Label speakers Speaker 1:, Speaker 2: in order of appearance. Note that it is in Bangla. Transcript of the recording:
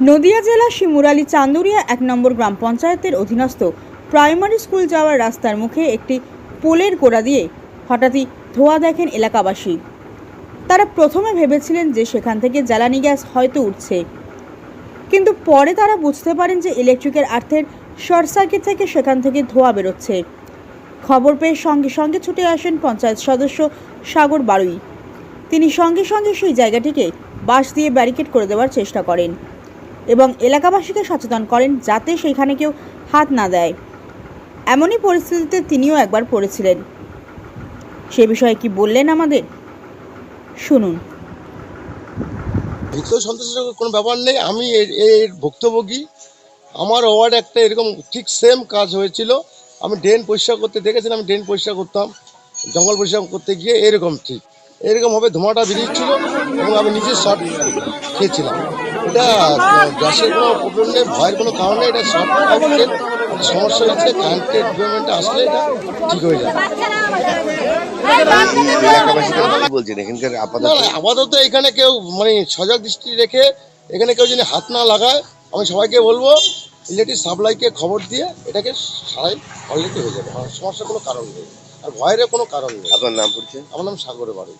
Speaker 1: নদিয়া জেলা শিমুরালী চান্দুরিয়া এক নম্বর গ্রাম পঞ্চায়েতের অধীনস্থ প্রাইমারি স্কুল যাওয়ার রাস্তার মুখে একটি পোলের গোড়া দিয়ে হঠাৎই ধোঁয়া দেখেন এলাকাবাসী। তারা প্রথমে ভেবেছিলেন যে সেখান থেকে জ্বালানি গ্যাস হয়তো উঠছে। কিন্তু পরে তারা বুঝতে পারেন যে ইলেকট্রিকের আর্থের শর্ট সার্কিট থেকে সেখান থেকে ধোঁয়া বেরোচ্ছে। খবর পেয়ে সঙ্গে সঙ্গে ছুটে আসেন পঞ্চায়েত সদস্য সাগর বারুই। তিনি সঙ্গে সঙ্গে সেই জায়গাটিকে বাঁশ দিয়ে ব্যারিকেড করে দেওয়ার চেষ্টা করেন। এবং এলাকাবাসীকে সচেতন করেন যাতে সেইখানে কেউ হাত না দেয়। এমনই পরিস্থিতিতে তিনিও একবার পড়েছিলেন। সে বিষয়ে কি বললেন আমাদের? শুনুন।
Speaker 2: ভীত সন্ত্রাসের কোনো ব্যাপার নেই। আমি এর ভুক্তভোগী। আমার ওয়ার্ডে একটা এরকম ঠিক সেম কাজ হয়েছিল। আমি ড্রেন পরিষ্কার করতে দেখেছিলাম আমি ড্রেন পরিষ্কার করতাম। জঙ্গল পরিষ্কার করতে গিয়ে এরকম ঠিক। এরকমভাবে ধোঁয়াটা বেরিয়েছিল এবং আমি নিজে শর্ট খেয়েছিলাম। এটা গ্যাসের কোনো প্রবলেম ভয়ের কোনো কারণ এটা শর্ট সমস্যা হয়েছে কারেন্টের ডিপার্টমেন্টে আসলে এটা ঠিক হয়ে যাবে।
Speaker 3: বলছেন এখানকার আপাতত?
Speaker 2: আপাতত এখানে কেউ মানে সজাগ দৃষ্টি রেখে এখানে কেউ যদি হাত না লাগায় আমি সবাইকে বলব ইলেকট্রিক সাপ্লাইকে খবর দিয়ে এটাকে সারাই অলরেডি হয়ে যাবে সমস্যার কোনো কারণ নেই আর ভয়ের কোনো কারণ নেই।
Speaker 3: আপনার নাম পরিচয়?
Speaker 2: আমার নাম সাগরে বাড়ি